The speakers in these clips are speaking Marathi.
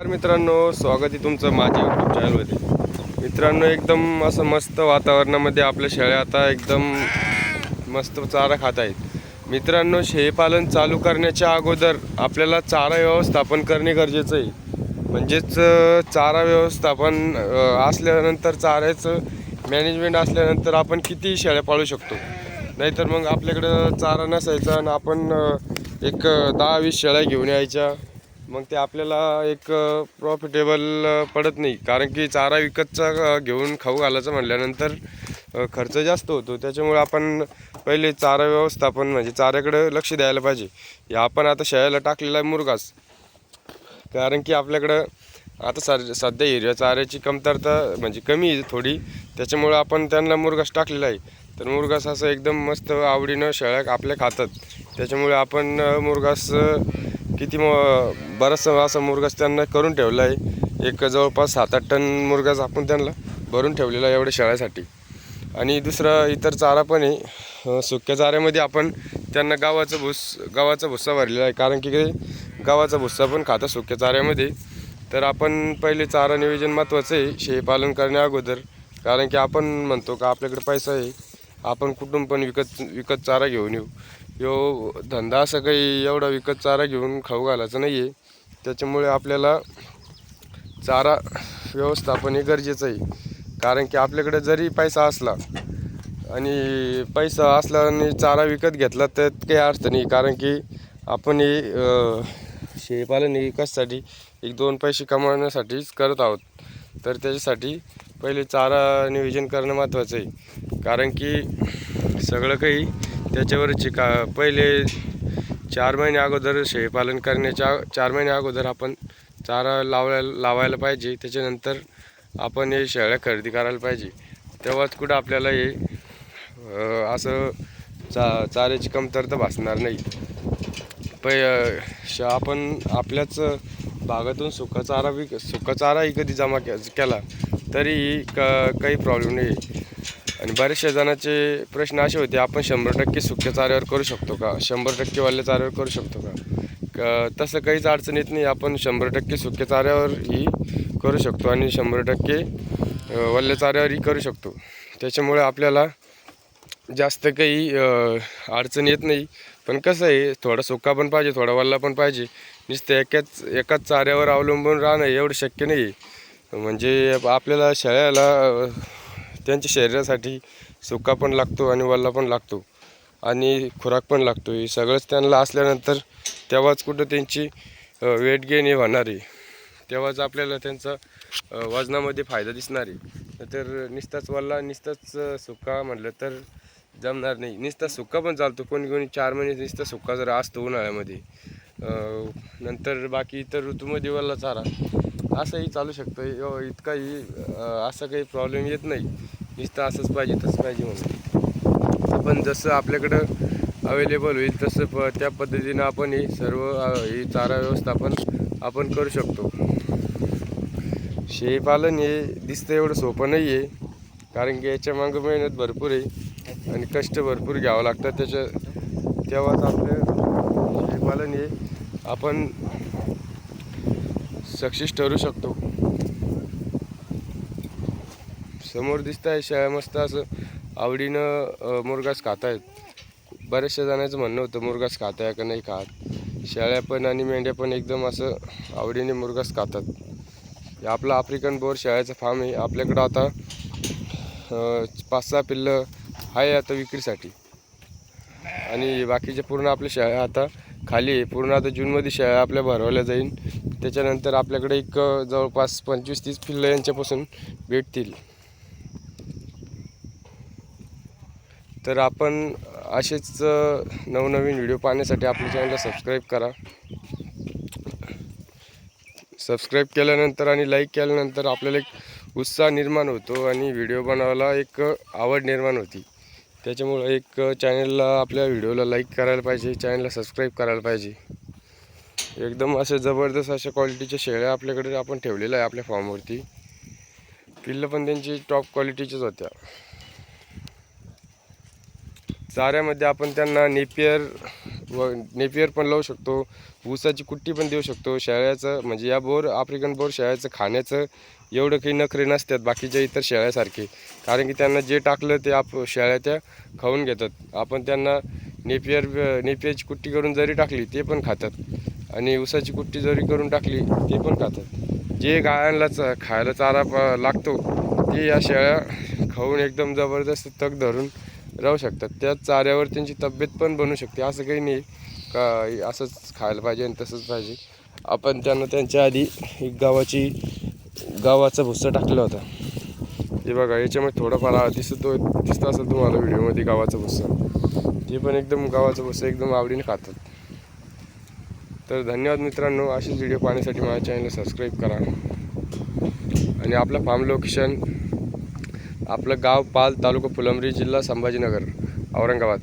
तर मित्रांनो स्वागत आहे तुमचं माझ्या यूट्यूब चॅनलमध्ये मित्रांनो एकदम असं मस्त वातावरणामध्ये आपल्या शेळ्या आता एकदम मस्त चारा खात आहेत. मित्रांनो शेळीपालन चालू करण्याच्या अगोदर आपल्याला चारा व्यवस्थापन करणे गरजेचं आहे. म्हणजेच चारा व्यवस्थापन असल्यानंतर चाऱ्याचं मॅनेजमेंट असल्यानंतर आपण किती शेळ्या पाळू शकतो? नाहीतर मग आपल्याकडं चारा नसायचा आणि आपण एक अं, दहा वीस शेळ्या घेऊन यायच्या. मग ते आपल्याला एक प्रॉफिटेबल पडत नाही. कारण की चारा विकतचा घेऊन खाऊ घालायचं म्हटल्यानंतर खर्च जास्त होतो. त्याच्यामुळे आपण पहिले चारा व्यवस्थापन म्हणजे चाऱ्याकडे लक्ष द्यायला पाहिजे. हे आपण आता शेळ्याला टाकलेला आहे मुरगास कारण की आपल्याकडं आता सर सध्या हिरव्या चाऱ्याची कमतरता म्हणजे कमी आहे थोडी. त्याच्यामुळं आपण त्यांना मुरगास टाकलेला आहे. तर मुरगास असं एकदम मस्त आवडीनं शेळ्या आपल्या खातात. त्याच्यामुळे आपण मुरगास किती मग बराचसा असा मुरगाच त्यांना करून ठेवला आहे. एक जवळपास सात आठ टन मुरगाच आपण त्यांना भरून ठेवलेला आहे एवढ्या शेळ्यासाठी. आणि दुसरा इतर चारा पण आहे. सुक्या चाऱ्यामध्ये आपण त्यांना गावाचं भुस गावाचा भुस्सा भरलेला आहे. कारण की गावाचा भुस्सा पण खातं सुक्या चाऱ्यामध्ये. तर आपण पहिले चारा नियोजन महत्त्वाचं आहे शेळीपालन करण्या अगोदर. कारण की आपण म्हणतो का आपल्याकडे पैसा आहे. आपण कुठून पण विकत विकत चारा घेऊन येऊ. यो धंदा असं काही एवढा विकत चारा घेऊन खाऊ घालायचं नाही आहे त्याच्यामुळे आपल्याला चारा व्यवस्थापन हे गरजेचं आहे. कारण की आपल्याकडे जरी पैसा असला आणि पैसा असला आणि चारा विकत घेतला तर काही अर्थ नाही. कारण की आपण हे शेळीपालन हे कशासाठी एक दोन पैसे कमावण्यासाठीच करत आहोत. तर त्याच्यासाठी पहिले चारा नियोजन करणं महत्त्वाचं आहे. कारण की सगळं काही त्याच्यावरची का पहिले चार महिने अगोदर शेळीपालन करण्याच्या चार महिने अगोदर आपण चारा लावायला लावायला पाहिजे. त्याच्यानंतर आपण हे शेळ्या खरेदी करायला पाहिजे. तेव्हाच कुठं आपल्याला हे असं चा चाऱ्याची कमतरता भासणार नाही. पै श आपण आपल्याच भागातून सुका चारा विक सुका चाराही कधी जमा के केला तरीही क काही प्रॉब्लेम नाही. आणि बऱ्याचशा जणांचे प्रश्न असे होते आपण शंभर टक्के सुक्या चाऱ्यावर करू शकतो का? शंभर टक्के वाल्या चाऱ्यावर करू शकतो का? क तसं काहीच अडचण येत नाही आपण शंभर टक्के सुक्या चाऱ्यावरही करू शकतो आणि शंभर टक्के वल्ल्या चाऱ्यावरही करू शकतो. त्याच्यामुळे आपल्याला जास्त काही अडचण येत नाही. पण कसं आहे थोडा सुका पण पाहिजे थोडा वल्ला पण पाहिजे. नुसतं एकाच एकाच चाऱ्यावर अवलंबून राहणं एवढं शक्य नाही आहे म्हणजे आपल्याला शेळ्याला त्यांच्या शरीरासाठी सुका पण लागतो आणि वल्ला पण लागतो. आणि खुराक पण लागतो. हे सगळंच त्यांना असल्यानंतर तेव्हाच कुठं त्यांची वेट गेन हे होणार आहे. तेव्हाच आपल्याला त्यांचा वजनामध्ये फायदा दिसणार आहे. तर नुसताच वल्ला नुसताच सुका म्हटलं तर जमणार नाही. नुसता सुका पण चालतो. कोणी कोणी चार महिने नुसता सुका जर असतो उन्हाळ्यामध्ये. नंतर बाकी इतर ऋतूमध्ये वल्ला चारा. असंही चालू शकतं. इतकाही असा काही प्रॉब्लेम येत नाही. नुसतं असंच पाहिजे तसं पाहिजे म्हणून. पण जसं आपल्याकडं अवेलेबल होईल तसं प त्या पद्धतीनं आपण हे सर्व ही चारा व्यवस्थापन आपण करू शकतो. शेळीपालन हे दिसतं एवढं सोपं नाही आहे कारण की याच्या मागं मेहनत भरपूर आहे आणि कष्ट भरपूर घ्यावं लागतात त्याच्या तेव्हाच आपलं शेळीपालन हे आपण सक्सेस ठरू शकतो. समोर दिसत आहे शेळ्या मस्त असं आवडीनं मुरगास खात आहेत बऱ्याचशा जणांचं म्हणणं होतं मुरगास खात आहे का नाही खात? शेळ्या पण आणि मेंढ्या पण एकदम असं आवडीने मुरगास खातात. आपला आफ्रिकन बोर शेळ्याचा फार्म आहे. आपल्याकडं आता पाच सहा पिल्लं आहे आता विक्रीसाठी. आणि बाकीचे पूर्ण आपल्या शेळ्या आता खाली आहे. पूर्ण आता जूनमध्ये शेळ्या आपल्या भरवल्या जाईल. त्याच्यानंतर आपल्याकडे एक जवळपास पंचवीस तीस पिल्लं यांच्यापासून भेटतील. तर आपण असेच नवनवीन व्हिडिओ पाहण्यासाठी आपल्या चॅनलला सबस्क्राईब करा. सबस्क्राईब केल्यानंतर आणि लाईक केल्यानंतर आपल्याला एक उत्साह निर्माण होतो आणि व्हिडिओ बनवायला एक आवड निर्माण होती. त्याच्यामुळं एक चॅनलला आपल्या व्हिडिओला लाईक करायला पाहिजे चॅनलला सबस्क्राईब करायला पाहिजे. एकदम असे जबरदस्त अशा क्वालिटीच्या शेळ्या आपल्याकडे आपण ठेवलेल्या आहे आपल्या फॉर्मवरती पिल्लं पण त्यांची टॉप क्वालिटीच्याच होत्या. चाऱ्यामध्ये आपण त्यांना नेपियर व नेपियर पण लावू शकतो ऊसाची कुट्टी पण देऊ शकतो. शेळ्याचं म्हणजे या बोर आफ्रिकन बोर शेळ्याचं खाण्याचं एवढं काही नखरे नसतात बाकीच्या इतर शेळ्यासारखे. कारण की त्यांना जे टाकलं ते आप शेळ्या त्या खाऊन घेतात. आपण त्यांना नेपियर नेपियरची कुट्टी करून जरी टाकली ते पण खातात. आणि ऊसाची कुट्टी जरी करून टाकली ते पण खातात. जे गायांना च खायला चारा प- लागतो ते या शेळ्या खाऊन एकदम जबरदस्त तग धरून राहू शकतात. त्या चाऱ्यावर त्यांची तब्येत पण बनू शकते. असं काही नाही का असंच खायला पाहिजे आणि तसंच पाहिजे. आपण त्यांना त्यांच्या आधी एक गावाची गावाचा भुस्सा टाकला होता. हे बघा याच्यामध्ये थोडाफार दिसतो दिसत असेल तुम्हाला व्हिडिओमध्ये गावाचा भुस्सा ते पण एकदम गावाचा भुस्सा एकदम आवडीने खातात. तर धन्यवाद मित्रांनो. असेच व्हिडिओ पाहण्यासाठी माझ्या चॅनलला सबस्क्राईब करा. आणि आपलं फार्म लोकेशन आपलं गाव पाल तालुका फुलंब्री जिल्हा संभाजीनगर औरंगाबाद.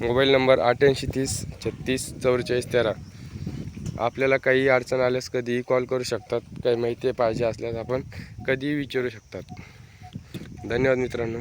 मोबाईल नंबर अठ्ठ्याऐंशी तीस छत्तीस चौवेचाळीस तेरा. आपल्याला काही अडचण आल्यास कधीही कॉल करू शकतात. काही माहिती पाहिजे असल्यास आपण कधीही विचारू शकतात. धन्यवाद मित्रांनो.